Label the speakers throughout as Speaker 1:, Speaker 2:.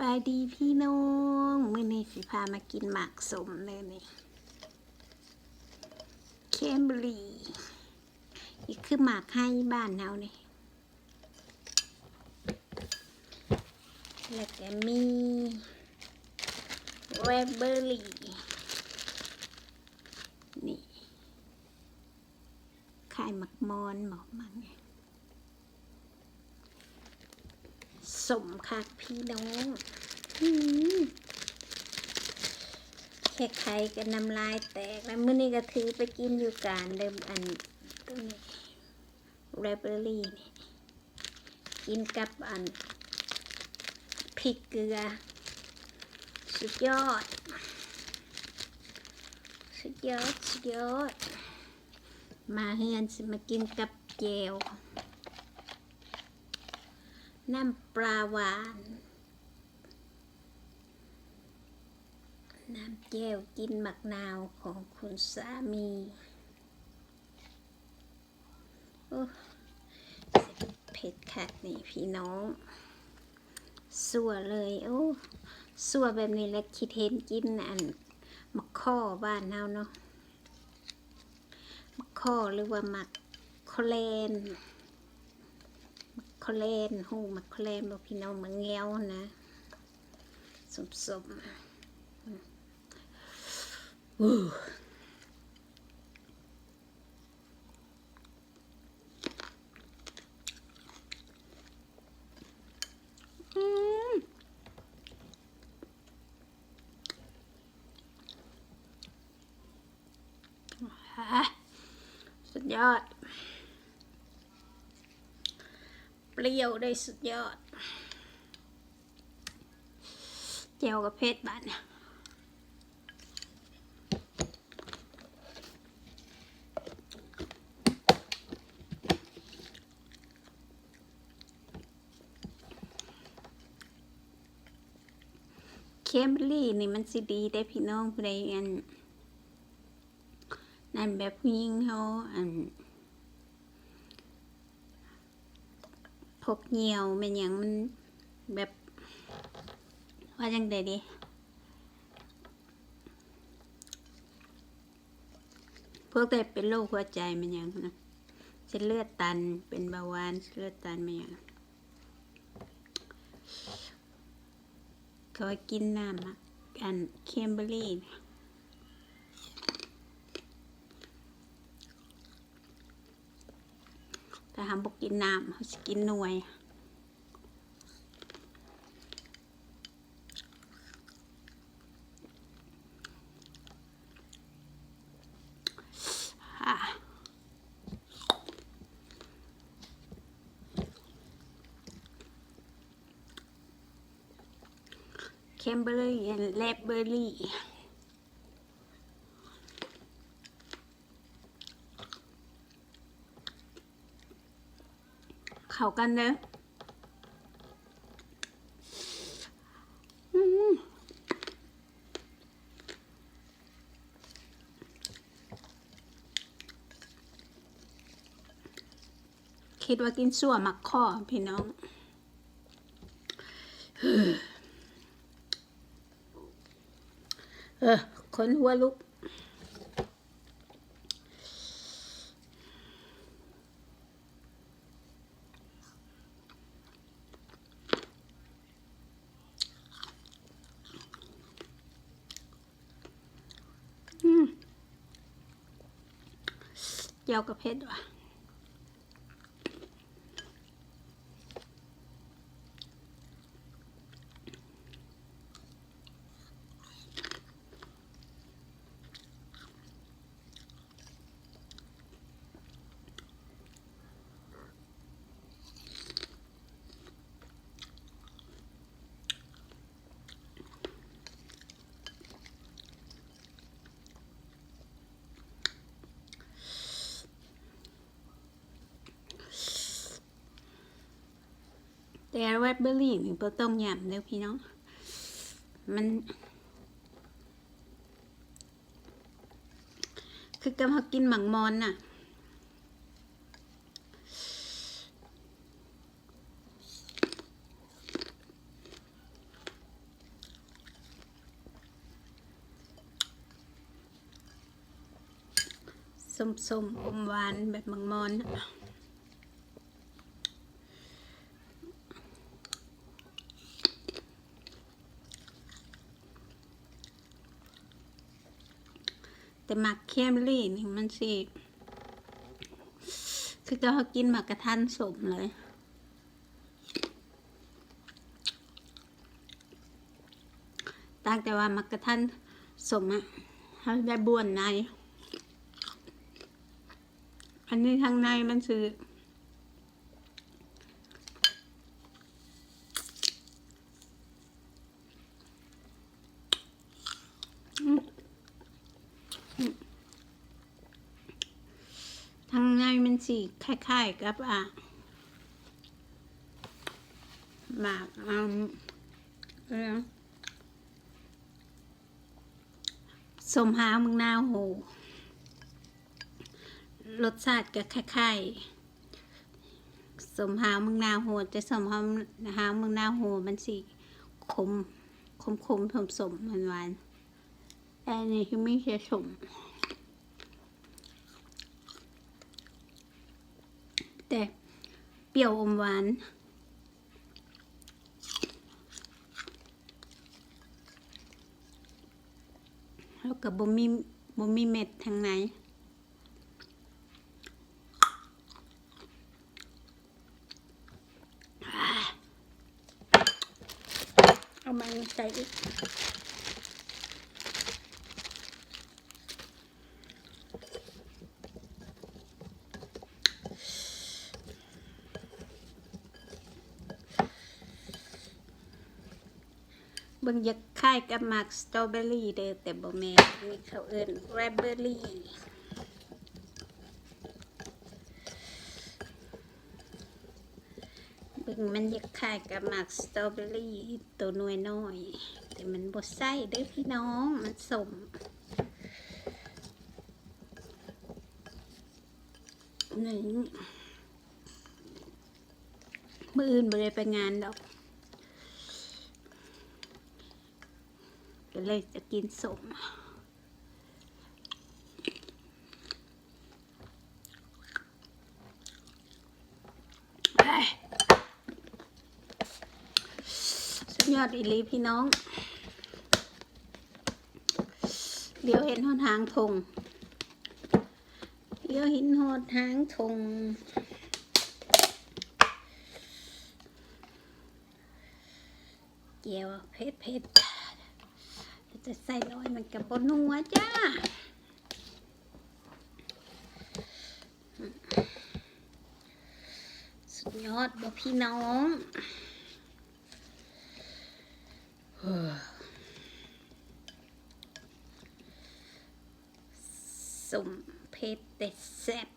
Speaker 1: บายดีพี่น้องมื้อนี้สิพามากินหมากสมเลยนี่เคมบรีอีกคือหมากให้บ้านเฮานี่แล้วก็มีแรเบอร์รี่นี่ไข่หมักมอนหมอกมันไง สมค่ะพี่น้องแค่ไข่กับน้ำลายแตกแล้วมื้อนี้ก็ถือไปกินอยู่การเดิมอันตัวนี้แรเบอรี่นี่กินกับอันพริกเกลือ สุดยอด สุดยอด สุดยอด มาเฮือนสิมากินกับเจล น้ำปลาหวาน น้ำแก้วกินหมักนาวของคุณสามีโอ้เผ็ดคักนี่พี่น้อง สัวเลยโอ้สัวแบบนี้แล้วคิดเห็นกินอันมักข้อบ้านเฮาเนาะมักข้อหรือว่ามักโคเลน เขาเลนหูมักเขาเลนบอกพี่น้องมันเงี้ยวนะสมสมอู้สุดยอด เปรี้ยวได้สุดยอดเจียวกับเพชรบ้านเนี่ยคมบรี่นี่มันสิดีได้พี่น้องผู้ใดอันนั่นแบบผู้หญิงเขาอัน พก เหี่ยวแมันหยังมันแบบว่าจังไดดิพวกแต่เป็นโรคหัวใจแมันหยังนะเส้นเลือดตันเป็นเบาหวานเส้นเลือดตันแมันหยังเขาให้กินน้ำอะอันเคมเบอรี่นะถ้าหามบอกกินน้ำเขาจะกินหน่วย อะ เคมเบอรี่และเบอร์รี่เข้ากันเด้ออืมคิดว่ากินสั่วมักข้อพี่น้อง เออคนหัวลุก เจียวกับเพชรว่ะ แต่แวทเบอร์รี่หรือเบอร์ต้มยำเด้อพี่น้อง มัน คือกำลังกินหมังมอนน่ะส้มๆอมหวานแบบมังมอน แต่หมักเคมรี่นี่มันสิคือจะเขากินหมักกระทันสมเลยตั้งแต่ว่าหมักกระทันสมอะเขาได้บวนใน อันนี้ทางในมันคืออืมอืมทางในมัน สีคล้ายๆกับอะหมากอืมเออสมหามึงนาวโหรสชาติก็คล้ายๆสมหาวมึงนาวโหแต่สมหาวหามึงนาวโหมันสิขมขมขมสมสมหวานหวานๆแต่อันนี้คือไม่ใช่สม แต่เปรี้ยวอมหวานแล้วก็บ่มีบ่มีเม็ดทางไหนเอามันใส่อีก บิ่งอยากคล้ายกับหมากสตรอเบอรี่เด้อแต่บ่แม่นนี่เขาเอิ้นแรเบอรี่เบิ่งมันอยากคล้ายกับหมากสตรอเบอรี่ตัวน้อยน้อยแต่มันบ่ใส่เด้อพี่น้องมันสมหนี่งมื้ออื่นบ่ได้ไปงานดอก ก็เลยจะกินสมยสุดยอดอีลีพี่น้อง เดี๋ยวเห็นหนทางทง เดี๋ยวเห็นหนทางทงเกี่ยวเผ็ดเผ็ด จะใส่ลอยมันกับบนนัวจ้าสุดยอดบ่พี่น้องสมเพชรแต่แซ่บ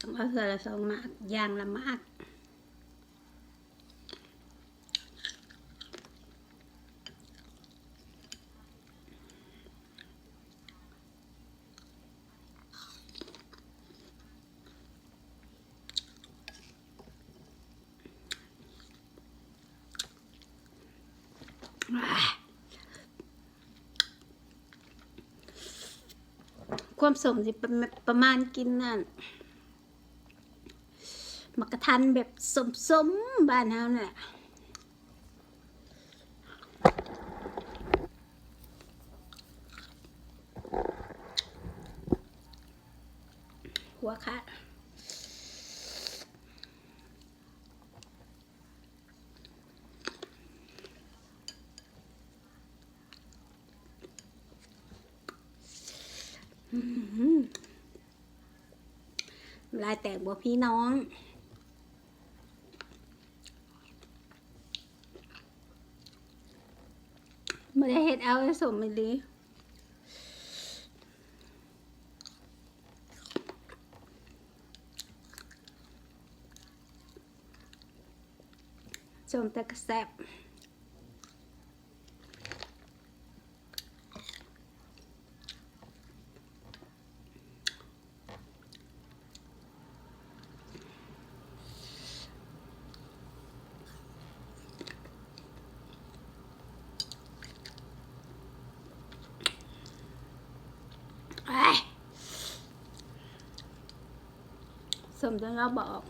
Speaker 1: ต้องเอาเธอละสองมากอย่างละมาก ความสมสิประมาณประมาณกินนั่นมักกะทันแบบสมสมบ้านเฮาเนี่ยหัวขา ลายแตกบ่พี่น้อง ไม่ได้เฮ็ดเอาสมไม่ดีสมแต่กระแซบ มจนเราบอก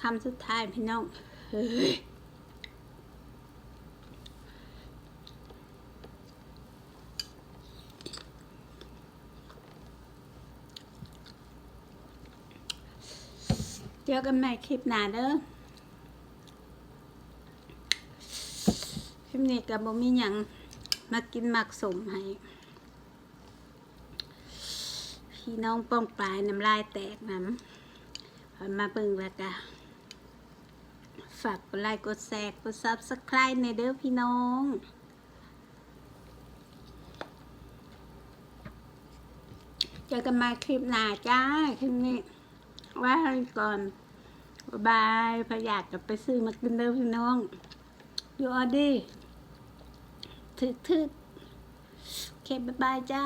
Speaker 1: คำสุดท้ายพี่น้องเฮ้ย จอกันใหม่คลิปหน้าเด้อคลิปนี้กับบ่มีหยังมากินหมักสมให้พี่น้องป้องปลายน้ำลายแตกน้ำมาเบิ่งแล้วก็ฝากกดไลค์กดแชร์กดซับสไครต์ในเด้อพี่น้องเจอกันใหมาคลิปหน้าจ้าคลิปนี้ ว่าก่อนบายบายพยากกับไปซื้อมากินเด้อพี่น้องอยู่ออดี้ถึกๆโอเคบายบายจ้า